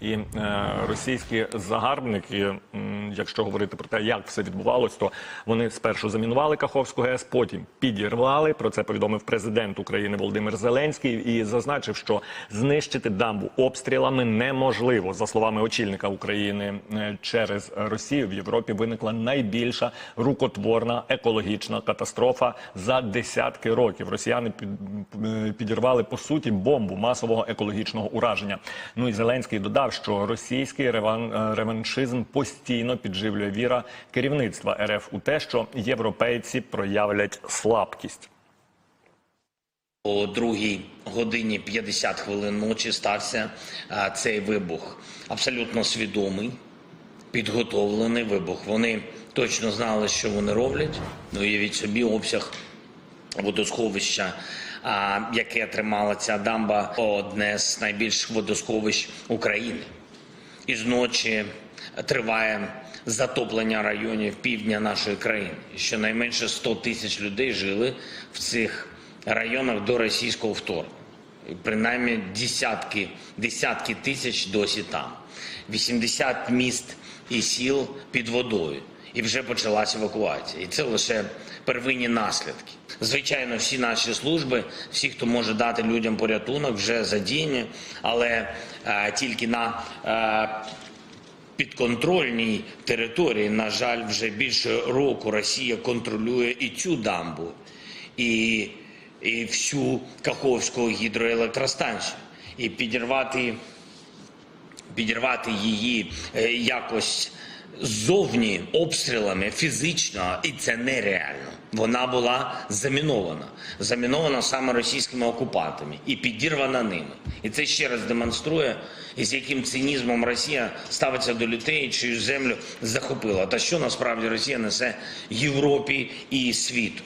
І е, російські загарбники, якщо говорити про те, як все відбувалось, то вони спершу замінували Каховську ГЕС, потім підірвали. Про це повідомив президент України Володимир Зеленський і зазначив, що знищити дамбу обстрілами неможливо. За словами очільника України, е, через Росію в Європі виникла найбільша рукотворна екологічна катастрофа за десятки років. Росіяни е, підірвали по суті бомбу масового екологічного ураження. Ну і Зеленський додав, що російський реван, е, реваншизм постійно підживлює віра керівництва РФ у те, що європейці проявлять слабкість. О другій годині 50 хвилин ночі стався а, цей вибух. Абсолютно свідомий, підготовлений вибух. Вони точно знали, що вони роблять. Ну, уявіть собі обсяг водосховища, яке тримала ця дамба, одне з найбільших водосховищ України. І зночі триває затоплення районів півдня нашої країни. Щонайменше 100 тисяч людей жили в цих районах до російського вторгнення. Принаймні десятки, десятки тисяч досі там. 80 міст і сіл під водою. І вже почалась евакуація. І це лише первинні наслідки. Звичайно, всі наші служби, всі, хто може дати людям порятунок, вже задіяні, але е, тільки на е, підконтрольній території, на жаль, вже більше року Росія контролює і цю дамбу, і, і всю Каховську гідроелектростанцію. І підірвати, підірвати її е, якось ззовні обстрілами фізично, і це нереально. Вона була замінована, замінована саме російськими окупантами і підірвана ними. І це ще раз демонструє, з яким цинізмом Росія ставиться до людей, чию землю захопила. Та що насправді Росія несе Європі і світу.